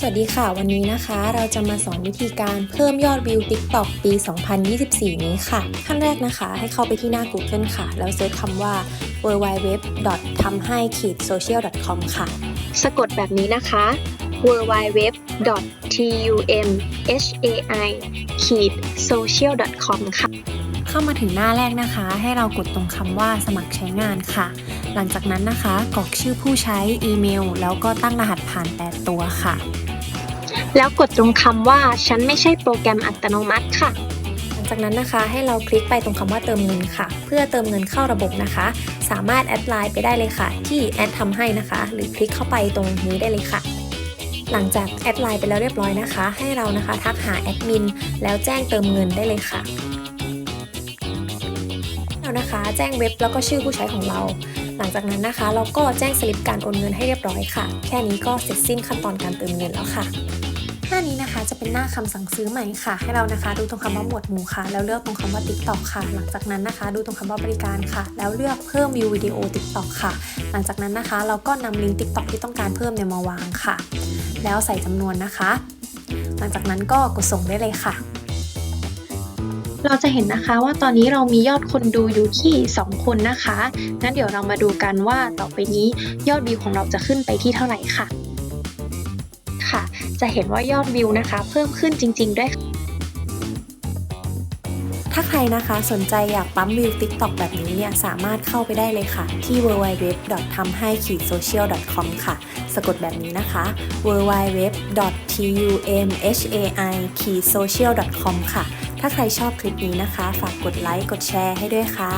สวัสดีค่ะ วันนี้นะคะ เราจะมาสอนวิธีการเพิ่มยอดวิว TikTok ปี 2024 นี้ค่ะ ขั้นแรกนะคะ ให้เข้าไปที่หน้า Google ค่ะ แล้วเซิร์ชคำว่า www. ทำให้ social com ค่ะ สะกดแบบนี้นะคะ www.tumhai-social.com ค่ะ เข้ามาถึงหน้าแรกนะคะ ให้เรากดตรงคำว่าสมัครใช้งานค่ะ หลังจากนั้นนะคะกรอกชื่อผู้ใช้อีเมล แล้วก็ตั้งรหัสผ่าน 8 ตัวค่ะ แล้วกดตรงคำว่าฉันไม่ใช่โปรแกรมอัตโนมัติค่ะหลังจากนั้นนะคะให้เราคลิกไปตรงคำว่าเติมเงินค่ะ เพื่อเติมเงินเข้าระบบนะคะ สามารถแอดไลน์ไปได้เลยค่ะ ที่แอดทำให้นะคะ หรือคลิกเข้าไปตรงนี้ได้เลยค่ะ หลังจากแอดไลน์ไปแล้วเรียบร้อยนะคะ ให้เรานะคะทักหาแอดมินแล้วแจ้งเติมเงินได้เลยค่ะ เรานะคะ แจ้งเว็บแล้วก็ชื่อผู้ใช้ของเรา หลังจากนั้นนะคะ เราก็แจ้งสลิปการโอนเงินให้เรียบร้อยค่ะ แค่นี้ก็เสร็จสิ้นขั้นตอนการเติมเงินแล้วค่ะหน้านี้นะคะจะเป็นหน้าคำสั่งซื้อใหม่ค่ะ ให้เรานะคะ ดูตรงคำว่าหมวดหมู่ค่ะ แล้วเลือกตรงคำว่า TikTok ค่ะ หลังจากนั้นนะคะ ดูตรงคำว่าบริการค่ะ แล้วเลือกเพิ่มวิววิดีโอ TikTok ค่ะ หลังจากนั้นนะคะ เราก็นำลิงก์ TikTok ที่ต้องการเพิ่มเนี่ยมาวางค่ะ แล้วใส่จำนวนนะคะ หลังจากนั้นก็กดส่งได้เลยค่ะ เราจะเห็นนะคะว่าตอนนี้เรามียอดคนดูอยู่ที่ 2 คนนะคะ งั้นเดี๋ยวเรามาดูกันว่าต่อไปนี้ยอดวิวของเราจะขึ้นไปที่เท่าไหร่ค่ะ ค่ะ จะเห็นว่ายอดวิวนะคะ เพิ่มขึ้นจริง ๆ ด้วยถ้าใครนะคะสนใจอยากปั๊มวิว TikTok แบบนี้เนี่ยสามารถเข้าไปได้เลยค่ะ ที่ www. ทำให้ social com ค่ะ สะกดแบบนี้นะคะ www. tumhai social com ค่ะ ถ้าใครชอบคลิปนี้นะคะ ฝากกดไลค์ กดแชร์ให้ด้วยค่ะ